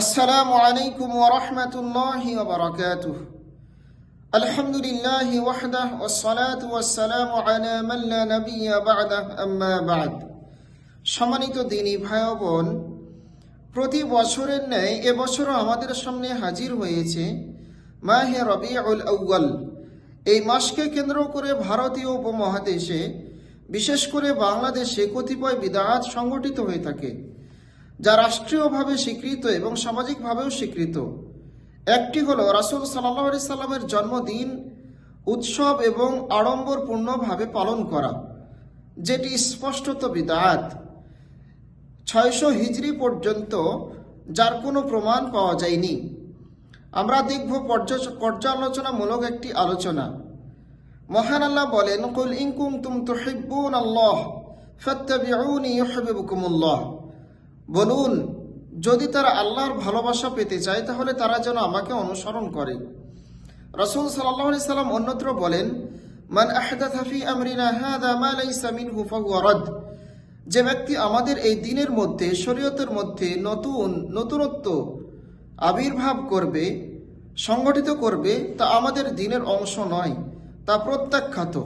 আসসালামু আলাইকুম ওরহমতুল্লাহি ওবরাকাতু আলহামদুলিল্লাহ ওয়াহদাহ ওয়াসসালাত ওয়াসসালামু আলা মান লা নাবিয়্যা বা'দাহ, আম্মা বা'দ। সম্মানিত দিনী ভাই বোন, প্রতি বছরের ন্যায় এবছরও আমাদের সামনে হাজির হয়েছে মাহে রবিউল আউয়াল। এই মাসকে কেন্দ্র করে ভারতীয় উপমহাদেশে, বিশেষ করে বাংলাদেশে কতিপয় বিদাহাত সংগঠিত হয়ে থাকে। যা রাষ্ট্রীয়ভাবে স্বীকৃত এবং সামাজিকভাবেও স্বীকৃত। একটি হল রাসুল সাল্লাহ সাল্লামের জন্মদিন, উৎসব এবং আড়ম্বরপূর্ণভাবে পালন করা, যেটি স্পষ্টত বিদাত। ছয়শো হিজড়ি পর্যন্ত যার কোনো প্রমাণ পাওয়া যায়নি। আমরা দেখব পর্যা- পর্যালোচনামূলক একটি আলোচনা। মহান আল্লাহ বলেন, কুল ইনকুম তুম তুহিব্বুন আল্লাহ ফাত্তাবিউনি ইউহিব্বুকুমুল্লাহ। বলুন, যদি তারা আল্লাহর ভালোবাসা পেতে চায়, তাহলে তারা যেন আমাকে অনুসরণ করে। রাসূল আলাইহি সাল্লাম অন্যত্র বলেন, মান আহদাথা ফি আমরিনা হাদা মা লাইসা মিনহু ফাহুয়া রাদ। যে ব্যক্তি আমাদের এই দিনের মধ্যে, শরীয়তের মধ্যে নতুন, নতুনত্ব আবির্ভাব করবে, সংগঠিত করবে, তা আমাদের দিনের অংশ নয়, তা প্রত্যাখ্যাত।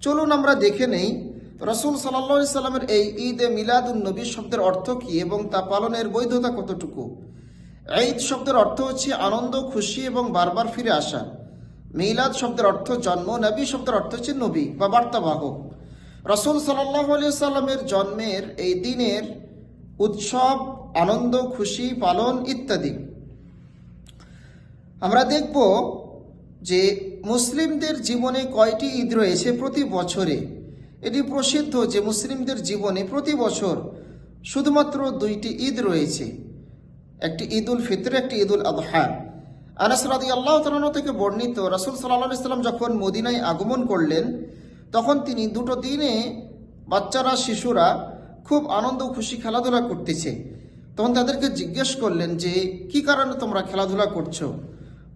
চলুন আমরা দেখে নেই রসুল সাল্লা সাল্লামের এই ঈদে মিলাদুন নবী শব্দের অর্থ কী এবং তা পালনের বৈধতা কতটুকু? ঈদ শব্দের অর্থ হচ্ছে আনন্দ, খুশি এবং বারবার ফিরে আসা। মিলাদ শব্দের অর্থ জন্ম, নবী শব্দের অর্থ হচ্ছে নবী বা বার্তাবাহক। রসুল সাল্লাহ সাল্লামের জন্মের এই দিনের উৎসব, আনন্দ, খুশি, পালন ইত্যাদি। আমরা দেখব যে মুসলিমদের জীবনে কয়টি ঈদ রয়েছে প্রতি বছরে। এটি প্রসিদ্ধ যে মুসলিমদের জীবনে প্রতি বছর শুধুমাত্র দুইটি ঈদ রয়েছে। একটি ঈদ উল ফিতর, একটি ঈদ উল আদহা। আনাস রাদি আল্লাহ থেকে বর্ণিত রাসুল সাল্লাহ ইসলাম যখন মদিনায় আগমন করলেন, তখন তিনি দুটো দিনে বাচ্চারা, শিশুরা খুব আনন্দ খুশি খেলাধুলা করতেছে। তখন তাদেরকে জিজ্ঞেস করলেন যে, কি কারণে তোমরা খেলাধুলা করছ?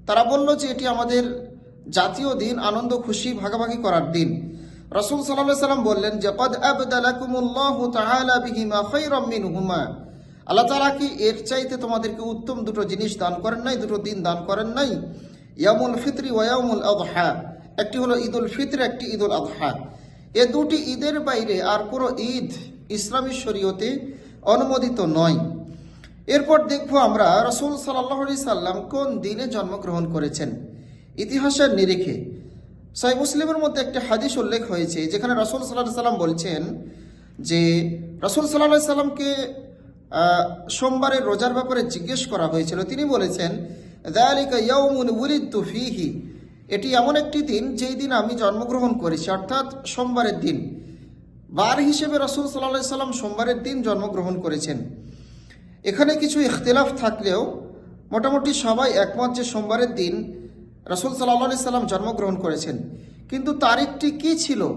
তারা বলল যে, এটি আমাদের জাতীয় দিন, আনন্দ, খুশি, ভাগাভাগি করার দিন। রসুল সাল্লাহ সাল্লাম বললেন যে পদ আবদালাকুমুল্লাহ তাআলা বিহিমা খায়রাম মিনহুমা। আল্লাহ তাআলা কি এর চাইতে তোমাদেরকে উত্তম দুটো জিনিস দান করেন নাই, দুটো দিন দান করেন নাই? ইয়ামুল ফিতরি ওয়ায়ামুল আদহা। একটি হলো ঈদুল ফিতর, একটি ঈদুল আদহা। এ দুটি ঈদের বাইরে আর কোনো ঈদ ইসলামী শরীয়তে অনুমোদিত নয়। এরপর দেখব আমরা রসুল সাল্লাহ সাল্লাম কোন দিনে জন্মগ্রহণ করেছেন। ইতিহাসের নিরিখে। সাই মুসলিমের মধ্যে একটি হাদিস উল্লেখ হয়েছে, যেখানে রসুল সাল্লাহ সাল্লাম বলছেন যে, রসুল সাল্লাহ সাল্লামকে সোমবারের রোজার ব্যাপারে জিজ্ঞেস করা হয়েছিল। তিনি বলেছেন এটি এমন একটি দিন যেই দিন আমি জন্মগ্রহণ করেছি, অর্থাৎ সোমবারের দিন। বার হিসেবে রসুল সাল্লাহ সাল্লাম সোমবারের দিন জন্মগ্রহণ করেছেন। এখানে কিছু ইখতিলাফ থাকলেও, মোটামুটি সবাই একমত যে সোমবারের দিন রসুল সাল্লাহ আলি সাল্লাম জন্মগ্রহণ করেছেন। কিন্তু তারিখটি কি ছিল?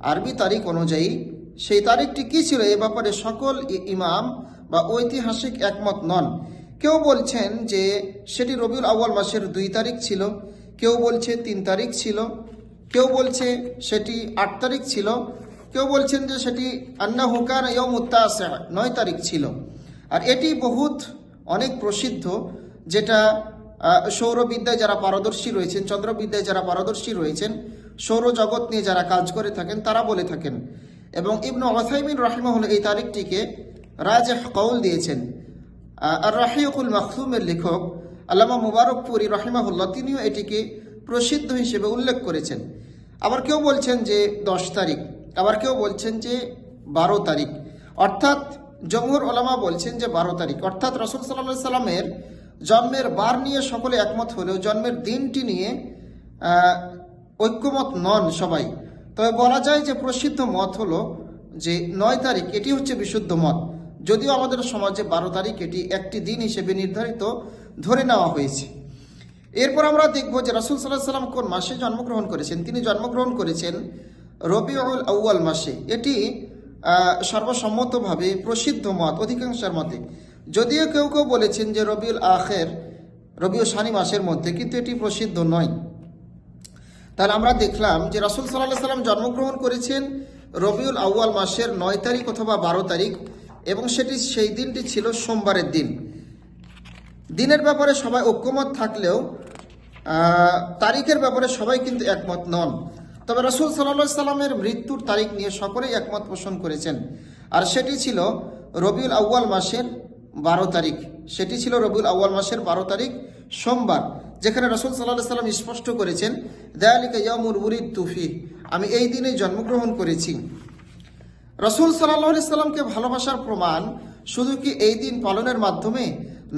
আরবি তারিখ অনুযায়ী সেই তারিখটি কি ছিল? এ ব্যাপারে সকল ইমাম বা ঐতিহাসিক একমত নন। কেউ বলছেন যে সেটি রবিউল আউয়াল মাসের দুই তারিখ ছিল। কেউ বলছে তিন তারিখ ছিল। কেউ বলছে সেটি আট তারিখ ছিল। কেউ বলছেন যে সেটি আন্না হুকান ইয়মুত্তাসা নয় তারিখ ছিল। আর এটি বহুত অনেক প্রসিদ্ধ, যেটা সৌরবিদ্যায় যারা পারদর্শী রয়েছেন, চন্দ্রবিদ্যায় যারা পারদর্শী রয়েছেন, সৌরজগৎ নিয়ে যারা কাজ করে থাকেন, তারা বলে থাকেন। এবং ইবনু ওসাইমিন রাহিমাহুল এই তারিখটিকে রাজেহ কৌল দিয়েছেন। আর রাহিউকুল মাখতুমের লেখক আল্লামা মুবারকপুরি রাহিমাহুল্লাহ, তিনিও এটিকে প্রসিদ্ধ হিসেবে উল্লেখ করেছেন। আবার কেউ বলছেন যে দশ তারিখ, আবার কেউ বলছেন যে বারো তারিখ। অর্থাৎ জমহুর ওলামা বলছেন যে বারো তারিখ। অর্থাৎ রসুল সাল্লাহ সাল্লামের জন্মের বার নিয়ে সকলে একমত হলেও জন্মের দিনটি নিয়ে ঐক্যমত নন সবাই। তবে বলা যায় যে প্রসিদ্ধ মত হলো যে নয় তারিখ, এটি হচ্ছে বিশুদ্ধ মত। যদিও আমাদের সমাজে বারো তারিখ, এটি একটি দিন হিসেবে নির্ধারিত ধরে নেওয়া হয়েছে। এরপর আমরা দেখব যে রাসুল সাল্লাহ সাল্লাম কোন মাসে জন্মগ্রহণ করেছেন? তিনি জন্মগ্রহণ করেছেন রবিউল আউয়াল মাসে। এটি সর্বসম্মতভাবে প্রসিদ্ধ মত, অধিকাংশের মতে। যদিও কেউ কেউ বলেছেন যে রবিউল আখের রবিউ সানি মাসের মধ্যে কিন্তু এটি প্রসিদ্ধ নয়। তাহলে আমরা দেখলাম যে রাসুল সাল্লাহ সাল্লাম জন্মগ্রহণ করেছেন রবিউল আউয়াল মাসের নয় তারিখ অথবা বারো তারিখ এবং সেটি সেই দিনটি ছিল সোমবারের দিন। দিনের ব্যাপারে সবাই ঐক্যমত থাকলেও তারিখের ব্যাপারে সবাই কিন্তু একমত নন। তবে রসুল সাল্লা সাল্লামের মৃত্যুর তারিখ নিয়ে সকলেই একমত পোষণ করেছেন। আর সেটি ছিল রবিউল আউয়াল মাসের বারো তারিখ। সেটি ছিল রবিউল আউয়াল মাসের বারো তারিখ সোমবার, যেখানে রসুল সাল্লাহ সাল্লাম স্পষ্ট করেছেন দয়ালিকা ইয়ামুর উরিদ তুফি আমি এই দিনে জন্মগ্রহণ করেছি। রসুল সাল্লাহ সাল্লামকে ভালোবাসার প্রমাণ শুধু কি এই দিন পালনের মাধ্যমে?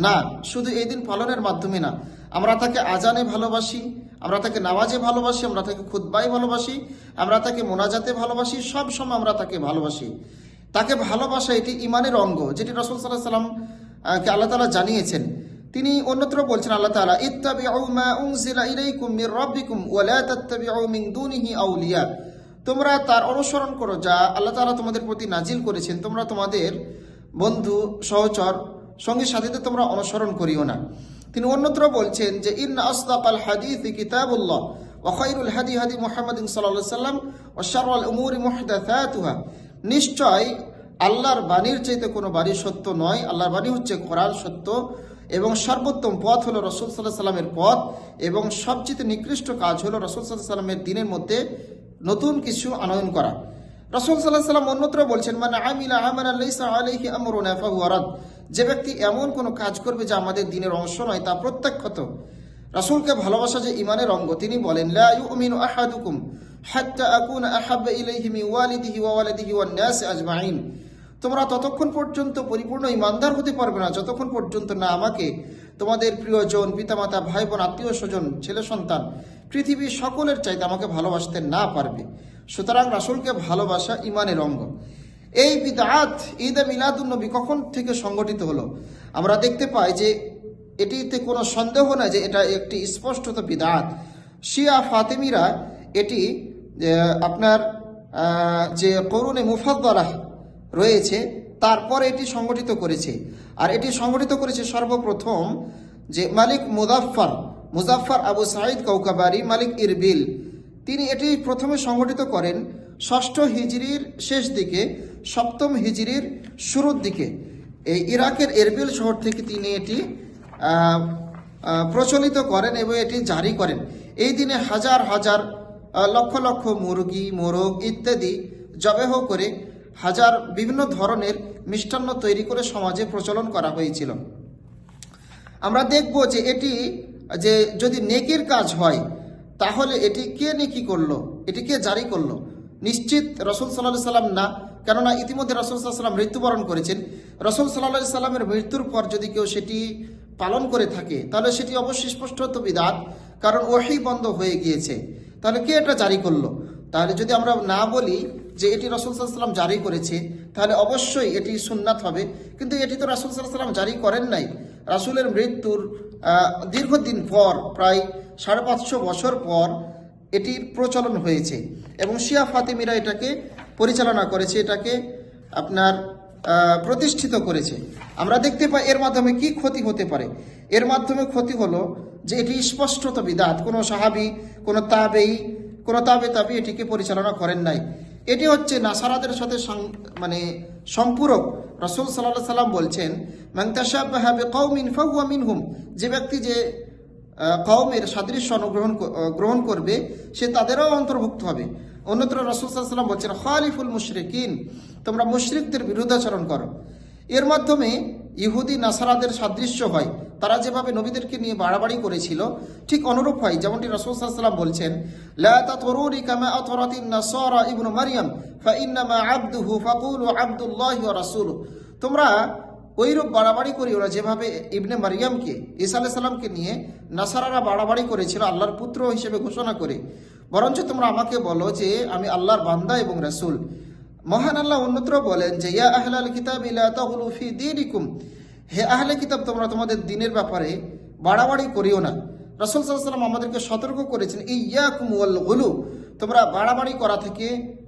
না, শুধু এই দিন পালনের মাধ্যমে না। আমরা তাকে আজানে ভালোবাসি, আমরা তাকে নামাজে ভালোবাসি, আমরা তাকে খুদ্বাই ভালোবাসি, আমরা তাকে মোনাজাতে ভালোবাসি সব সময় আমরা তাকে ভালোবাসি। তাকে ভালোবাসা এটি ইমানের অঙ্গ, যেটি রসুল সাল্লাহ সাল্লাম কে আল্লাহ তালা জানিয়েছেন। তিনি অন্যত্র বলছেন আল্লাহ তাআলা, ইত্তাবিউ মা উনজিলা ইলাইকুম মির রাব্বিকুম ওয়া লা তাত্তাবিউ দুনিহি আউলিয়া। তোমরা তার অনুসরণ করো যা আল্লাহ তাআলা তোমাদের প্রতি নাজিল করেছেন। তোমরা তোমাদের বন্ধু, সহচর, সঙ্গী সাথীদের তোমরা অনুসরণ করিও না। তিনি অন্যত্র বলছেন যে ইন আসদাকাল হাদিস কিতাবুল্লাহ ওয়া খায়রুল হাদি হাদি মুহাম্মাদিন সাল্লাল্লাহু আলাইহি সাল্লাম ওয়া শাররুল উমুরি মুহদাসাতুহা। নিশ্চয় আল্লাহর বাণীর চাইতে কোনো বাণী সত্য নয়। আল্লাহর বাণী হচ্ছে কোরআন সত্য এবং সর্বোত্তম পথ হলো রসুল সাল্লাহ সাল্লামের পথ এবং সবচেয়ে নিকৃষ্ট কাজ হলো রসুল সাল্লাহ সাল্লামের দিনের মধ্যে নতুন কিছু আনয়ন করা। রসুল সাল্লাহ সাল্লাম অন্যত্র বলছেন মানে আমিলা আমান আল্লাইসা আলাইহি আমরুনা ফাহুয়া রাদ যে ব্যক্তি এমন কোনো কাজ করবে যা আমাদের দিনের অংশ নয়, তা প্রত্যাখ্যাত রাসূলকে ভালোবাসা যে ইমানের অঙ্গ, তিনি বলেন, লা ইউমিনু আহাদুকুম। তোমরা ততক্ষণ পর্যন্ত পরিপূর্ণ ইমানদার হতে পারবে না, যতক্ষণ পর্যন্ত না আমাকে তোমাদের প্রিয়জন, পিতামাতা ভাই বোন আত্মীয় স্বজন ছেলে সন্তান, পৃথিবীর সকলের চাইতে আমাকে ভালোবাসতে না পারবে। সুতরাং রাসূলকে ভালোবাসা ইমানের অঙ্গ। এই বিদাত ঈদ মিলাদুন্নবী কখন থেকে সংগঠিত হলো? আমরা দেখতে পাই যে এটিতে কোনো সন্দেহ নাই যে এটা একটি স্পষ্টত বিদাত শিয়া ফাতেমিরা এটি আপনার যে করুণে মুফাদ্দালাহ রয়েছে, তারপর এটি সংগঠিত করেছে। আর এটি সংগঠিত করেছে সর্বপ্রথম যে Malik Muzaffar Muzaffar Abu Said Kokbori, Malik Erbil. তিনি এটি প্রথমে সংগঠিত করেন ষষ্ঠ হিজরির শেষ দিকে, সপ্তম হিজরির শুরুর দিকে। এই ইরাকের এরবিল শহর থেকে তিনি এটি প্রচলিত করেন এবং এটি জারি করেন। এই দিনে হাজার হাজার লক্ষ লক্ষ মুরগি, মোরগ ইত্যাদি জবেহ করে হাজার বিভিন্ন ধরনের মিষ্টান্ন তৈরি করে সমাজে প্রচলন করা হয়েছিল। আমরা দেখব যে এটি, যে যদি নেকির কাজ হয়, তাহলে এটি কে নেকি করল? এটি কে জারি করল? নিশ্চিত রসুল সাল্লাহ সাল্লাম না। কেননা ইতিমধ্যে রসুল সাল্লাম মৃত্যুবরণ করেছেন। রসুল সাল্লাহ সাল্লামের মৃত্যুর পর যদি কেউ সেটি পালন করে থাকে, তাহলে সেটি অবশ্যই স্পষ্টত বিদাত কারণ ওহি বন্ধ হয়ে গিয়েছে। তাহলে কে এটা জারি করল? তাহলে যদি আমরা না বলি যে এটি রসুল সাল্লাম জারি করেছে, তাহলে অবশ্যই এটি সুন্নাত হবে। কিন্তু এটি তো রাসুল সাল্লাম জারি করেন নাই। রাসুলের মৃত্যুর দীর্ঘদিন পর, প্রায় সাড়ে পাঁচশো বছর পর এটির প্রচলন হয়েছে। এবং শিয়া ফাতিমিরা এটাকে পরিচালনা করেছে, এটাকে আপনার প্রতিষ্ঠিত করেছে। আমরা দেখতে পাই এর মাধ্যমে কি ক্ষতি হতে পারে। এর মাধ্যমে ক্ষতি হলো যে এটি স্পষ্টত বিদাত। কোনো সাহাবি কোনো তাবেই কোনো তাবে তাবি এটিকে পরিচালনা করেন নাই। এটি হচ্ছে নাসারাদের সাথে মানে সম্পূরক। রসুল সাল্লাহ সাল্লাম বলছেন মাংতাশাবাহা বিকাউমিন ফাহুয়া মিনহুম। যে ব্যক্তি যে আহ, কওমের সাদৃশ্য অনুগ্রহণ গ্রহণ করবে সে তাদেরও অন্তর্ভুক্ত হবে। অন্যত্র রসুল সাল্লাম বলছেন খালিফুল মুশরিকিন। তোমরা মুশরিকদের বিরুদ্ধাচরণ করো। এর মাধ্যমে ইহুদি নাসারাদের সাদৃশ্য হয়। তারা যেভাবে নবীদেরকে নিয়ে বাড়াবাড়ি করেছিল, ঠিক অনুরূপ হয়। যেমনটি রসুল সাল্লাম বলছেন তোমরা ওইরূপ বাড়াবাড়ি করি ওরা যেভাবে ইবনে মারিয়ামকে, ঈসা আলাইহিস সালামকে নিয়ে নাসারারা বাড়াবাড়ি করেছিল, আল্লাহর পুত্র হিসেবে ঘোষণা করে। বরঞ্চ তোমরা আমাকে বলো যে, আমি আল্লাহর বান্দা এবং রাসূল। মহান আল্লাহ অন্যত্র বলেন যে, ইয়া আহলাল কিতাব ইলা তাগলু ফি হে আহলে কিতাব, তোমরা তোমাদের দিনের ব্যাপারে বাড়াবাড়ি করিও না। রসুল ওয়াসাল্লাম আমাদেরকে সতর্ক করেছেন এই ইয়াকুম ওয়াল গুলু। তোমরা বাড়াবাড়ি করা থেকে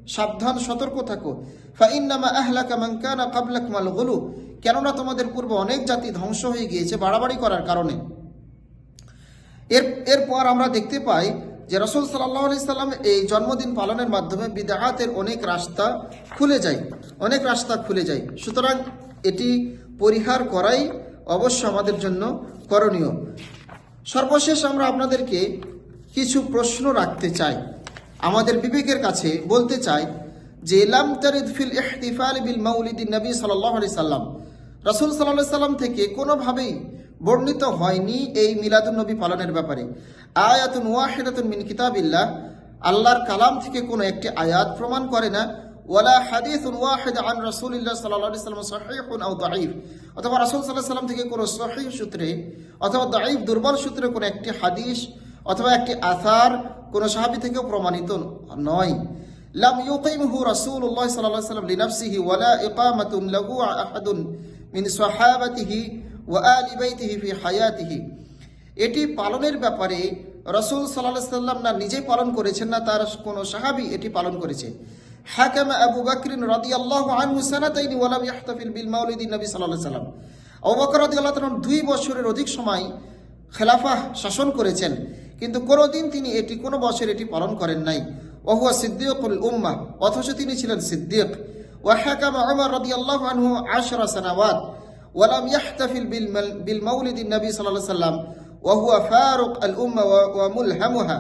সাবধান, সতর্ক থাকো। ফাইন্নামা আহলাকা মান কানা ক্বাবলাকুম আল গুলু। কেননা তোমাদের পূর্বে অনেক জাতি ধ্বংস হয়ে গিয়েছে বাড়াবাড়ি করার কারণে। এর, এরপর আমরা দেখতে পাই যে রসুল সাল্লাহ সাল্লাম এই জন্মদিন পালনের মাধ্যমে বিদাহাতের অনেক রাস্তা খুলে যায়, অনেক রাস্তা খুলে যায়। সুতরাং এটি পরিহার করাই অবশ্য আমাদের জন্য করণীয়। সর্বশেষ আমরা আপনাদেরকে কিছু প্রশ্ন রাখতে চাই। আমাদের বিবেকের কাছে বলতে চাই যে, লাম তারিদ ফিল ইহতিফাল বিল মাউলিদিন নবী আলাইহি সাল্লাম। রসুল আলাইহি সাল্লাম থেকে কোনোভাবেই বর্ণিত হয়নি এই মিলাদুন নবী পালনের ব্যাপারে। আয়াতুন ওয়াহিদাতুন মিন কিতাবিল্লাহ, আল্লাহর কালাম থেকে কোনো একটি আয়াত প্রমাণ করে না। ওয়ালা হাদিসুন ওয়াহিদ আন রাসূলিল্লাহ সাল্লাল্লাহু আলাইহি সাল্লাম সহিহুন আও দাঈফ। অথবা রাসূল সাল্লাল্লাহু সাল্লাম থেকে কোনো সহিহ সূত্রে অথবা দাঈফ দুর্বল সূত্রে কোনো একটি হাদিস অথবা একটি আসার কোনো সাহাবী থেকেও প্রমাণিত নয়। লাম ইউকিমহু রাসূলুল্লাহ সাল্লাল্লাহু আলাইহি সাল্লাম লিনাফসিহি ওয়ালা ইকামাতুন লাহু আহাদুন মিন সাহাবাতিহি ওয়া আলি বাইতিহি ফি হায়াতিহি। এটি পালনের ব্যাপারে রসুল সাল্লাহ সাল্লাম না নিজেই পালন করেছেন না, তার কোনো সাহাবি এটি পালন করেছে। হাকাম আবু বকরিন রাদিয়াল্লাহু আনহু সানাতাইনি ওয়ালাম ইয়াহতাফিল বিল মাউলিদিন নবী সাল্লাল্লাহু সাল্লাম। আবু বকর তাআলা দুই বছরের অধিক সময় খেলাফা শাসন করেছেন, কিন্তু কোনোদিন তিনি এটি, কোনো বছর এটি পালন করেন নাই। ওহুয়া সিদ্দিকুল উম্মা, অথচ তিনি ছিলেন সিদ্দিক। ওয়াহাকাম উমর রাদিয়াল্লাহু আনহু 10 সানাওয়াত। ওয়ালাম ইয়াহতাফিল বিল বিল মাউলিদিন নবী সাল্লাহ সাল্লাম ওয়াহুয়া ফারুক আল উম্মা ওয়ামুল হ্যামুহা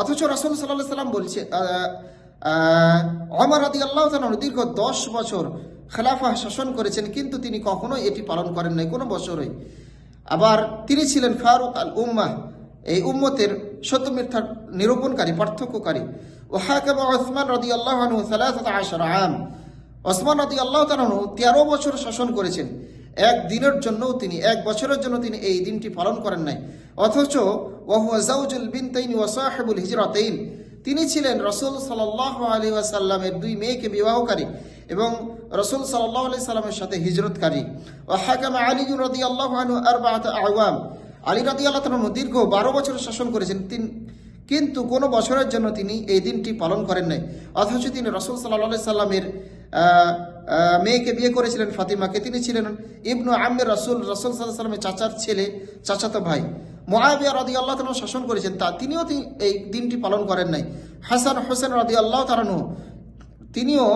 অথচ রাসুল সাল্লাহ সাল্লাম বলছে অমর আদি আল্লাহ দীর্ঘ দশ বছর খেলাফা শাসন করেছেন, কিন্তু তিনি কখনো এটি পালন করেন নাই কোনো বছরই। আবার তিনি ছিলেন ফারুক আল উম্মাহ এই উম্মতের সত্য মিথ্যার নিরূপণকারী, পার্থক্যকারী। ওহাকে ওসমান রদি আল্লাহ আনহু সালাহ আশর আম। ওসমান রদি আল্লাহ তালু তেরো বছর শাসন করেছেন। এক দিনের জন্য তিনি, এক বছরের জন্য তিনি এই দিনটি পালন করেন নাই। অথচ ওহুয়া জাউজুল বিন তাইন ওয়াসাহেবুল হিজরতাইন। তিনি ছিলেন রসুল সাল্লাহ আলী আসাল্লামের দুই মেয়েকে বিবাহকারী এবং রসুল সাল্লাহ সাল্লামের সাথে হিজরতকারী। ও হাকাম আলী রদি আল্লাহ আর আওয়াম। আলী রাদি আল্লাহ দীর্ঘ বারো বছর শাসন করেছেন। তিনি, কিন্তু কোনো বছরের জন্য তিনি এই দিনটি পালন করেন নাই। অথচ তিনি রসুল সাল্লাহ সাল্লামের মেয়েকে বিয়ে করেছিলেন ফাতিমাকে, তিনি ছিলেন ইবনু আমের রসুল রসুল সাল্লামের চাচার ছেলে, চাচাতো ভাই। মোয়াবিয়া রদি আল্লাহ তালু শাসন করেছেন, তা তিনিও এই দিনটি পালন করেন নাই। হাসান হোসেন রদি আল্লাহ তালানু তিনিও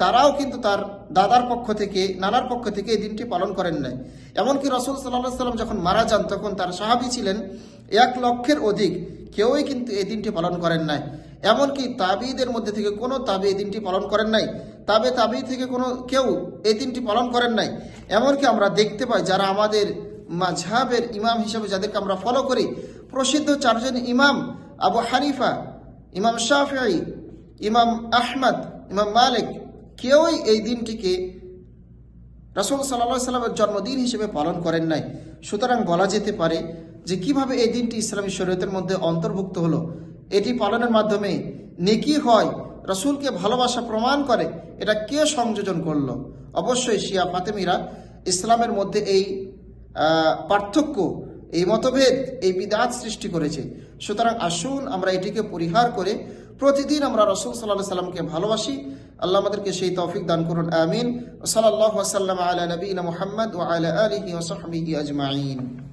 তারাও কিন্তু তার দাদার পক্ষ থেকে, নানার পক্ষ থেকে এই দিনটি পালন করেন নাই। এমনকি রসুল সাল্লাহ সাল্লাম যখন মারা যান, তখন তার সাহাবি ছিলেন, এক লক্ষের অধিক, কেউই কিন্তু এই দিনটি পালন করেন নাই। এমনকি তাবিদের মধ্যে থেকে কোনো তাবি এই দিনটি পালন করেন নাই। তাবে তাবি থেকে কোনো কেউ এই দিনটি পালন করেন নাই। এমনকি আমরা দেখতে পাই যারা আমাদের মাঝহাবের ইমাম হিসেবে যাদেরকে আমরা ফলো করি, প্রসিদ্ধ চারজন ইমাম, আবু হানিফা, ইমাম শাফিঈ, ইমাম আহমদ, ইমাম মালিক, কেউই এই দিনটিকে রাসুল সাল্লা সাল্লামের জন্মদিন হিসেবে পালন করেন নাই। সুতরাং বলা যেতে পারে যে কীভাবে এই দিনটি ইসলামী শরীয়তের মধ্যে অন্তর্ভুক্ত হলো। এটি পালনের মাধ্যমে নেকি হয়, রসুলকে ভালোবাসা প্রমাণ করে, এটা কে সংযোজন করল? অবশ্যই শিয়া ফাতেমিরা ইসলামের মধ্যে এই পার্থক্য, এই মতভেদ, এই বিদাত সৃষ্টি করেছে। সুতরাং আসুন আমরা এটিকে পরিহার করে প্রতিদিন আমরা রসুল সাল্লাহ সাল্লামকে ভালোবাসি। আল্লাহ আমাদেরকে সেই তৌফিক দান করুন, আমিন। সাল্লাহ সাল্লাম আলা নবীন মোহাম্মদ ও আলা আলহি ওসহবিহি আজমাইন।